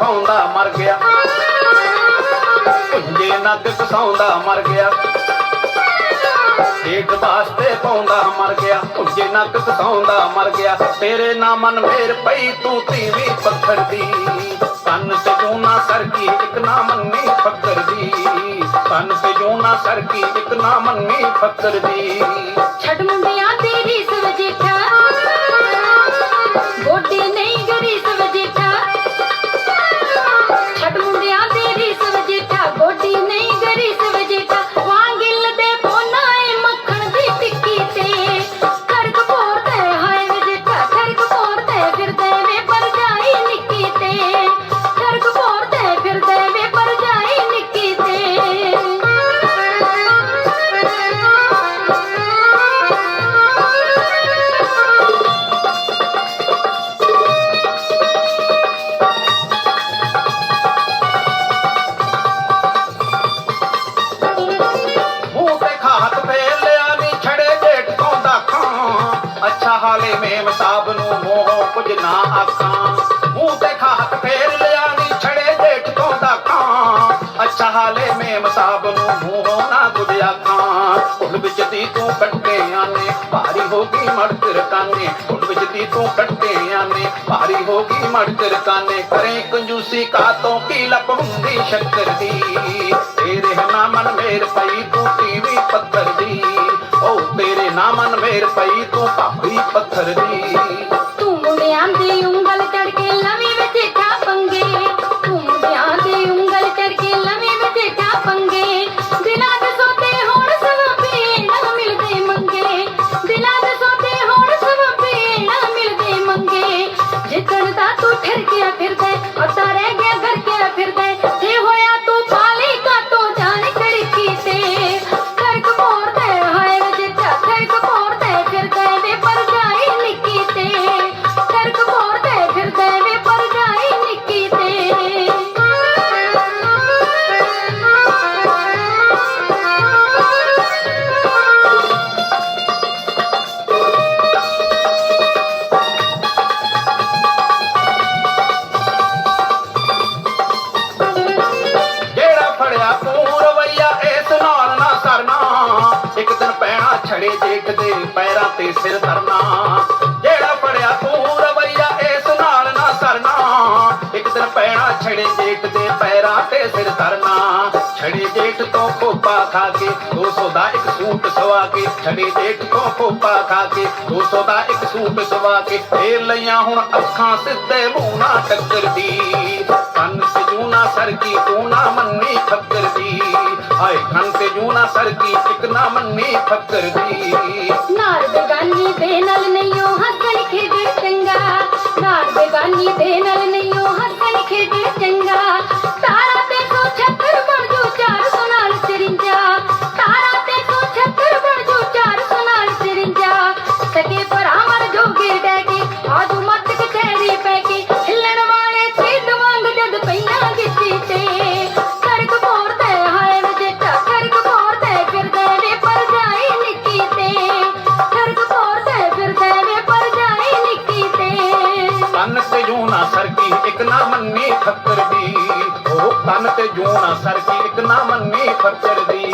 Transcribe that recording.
ਵਾਸਤੇ ਮਰ ਗਿਆ। ਪੁੰਜੇ ਨੱਕ ਕਸਾਉਂਦਾ ਮਰ ਗਿਆ ਏਕ ਵਾਸਤੇ ਪਾਉਂਦਾ ਮਰ ਗਿਆ। ਪੁੰਜੇ ਨੱਕ ਕਸਾਉਂਦਾ ਮਰ ਗਿਆ, ਤੇਰੇ ਨਾਮਨ ਮੇਰ ਪਈ ਤੂੰ ਤੀਵੀ ਪੱਥਰ ਦੀ। ਕੰਨ ਤੇ ਜੂਨਾ ਸਰਕੀ ਇੱਕ ਨਾ ਮੰਨੀ ਫੱਕਰ ਦੀ। ਕੰਨ ਤੇ ਜੂਨਾ ਸਰਕੀ ਇੱਕ ਨਾ ਮੰਨੀ ਫੱਕਰ ਦੀ। ਹਾਲੇ ਮੇਮ ਸਾਬ ਨੂੰ ਮੋਹ ਕੁਝ ਨਾ ਆਖਾਂ। ਮੂੰਹ ਤੇ ਖਾਤ ਫੇਰ ਲਿਆ ਨੀ ਛੜੇ ਜੇਠ ਤੋਂ ਦਾਖਾਂ ਅੱਛਾ, ਹਾਲੇ ਮੇਮ ਸਾਬ ਨੂੰ ਮੋਹ ਨਾ ਕੁਝ ਆਖਾਂ। ਹੁਣ ਵਿੱਚ ਦੀ ਤੂੰ ਕੱਟੇ ਆਨੇ ਭਾਰੀ ਹੋ ਗਈ ਮੜਕ ਰਕਾਨੇ ਹੁਣ ਵਿੱਚ ਦੀ ਤੂੰ ਕੱਟੇ ਆਨੇ ਭਾਰੀ ਹੋ ਗਈ ਮੜਕ ਰਕਾਨੇ ਕਰੇ ਕੰਜੂਸੀ ਕਾ ਤੋਂ ਕੀ ਲੱਪ ਹੁੰਦੀ ਸ਼ੱਕਰ ਦੀ? ਨਾਮਨ ਮੇਰ ਪਈ ਤੂੰ ਭਾਬੀ ਪੱਥਰ ਦੀ। ਪੈਰਾਂ ਸਿਰ ਧਰਨਾ। ਜਿਹੜਾ ਫੜਿਆ ਤੂੰ ਰਵਈਆ, ਇਸ ਨਾਲ ਨਾ ਸਰਨਾ। ਇੱਕ ਦਿਨ ਪੈਣਾ ਛੜੇ ਜੇਠ ਦੇ ਪੈਰਾਂ ਤੇ ਸਿਰ ਧਰਨਾ। ਛੜੇ ਜੇਠ ਤੋਂ ਖੋਪਾ ਖਾ ਕੇ 200 ਦਾ ਇੱਕ ਸੂਟ ਸਵਾ ਕੇ। ਛੜੇ ਜੇਠ ਤੋਂ ਖੋਪਾ ਖਾ ਕੇ 200 ਦਾ ਇੱਕ ਸੂਟ ਸਵਾ ਕੇ। ਫੇਰ ਲਈਆਂ ਹੁਣ ਅੱਖਾਂ ਸਿੱਧੇ ਮੂੰਹ ਨਾ ਟੱਕਰਦੀ ਕੰਨ ਤੇ ਜੂਨਾ ਸਰਕੀ, ਤੂੰ ਨਾ ਮੰਨੀ ਫੱਕਰ ਦੀ। ਹਾਏ ਕੰਨ ਤੇ ਜੂਨਾ ਸਰਕੀ ਇੱਕ ਨਾ ਮੰਨੀ ਫੱਕਰ ਦੀ। ਨਾਰ ਬੇਗਾਨੀ ਦੇ ਨਾਲ ਨਹੀਂਓ ਹੱਸਣ ਖੇਡ ਚੰਗਾ। ਨਾਰ ਬੇਗਾਨੀ ਦੇ ਨਾਲ ਨਹੀਂਓ ਇੱਕ ਨਾ ਮੰਨੀ ਫੱਕਰ ਦੀ। ਉਹ ਕੰਨ ਤੇ ਜੂਣਾ ਸਰ ਕੀ ਇੱਕ ਨਾ ਮੰਨੀ ਫੱਕਰ ਦੀ।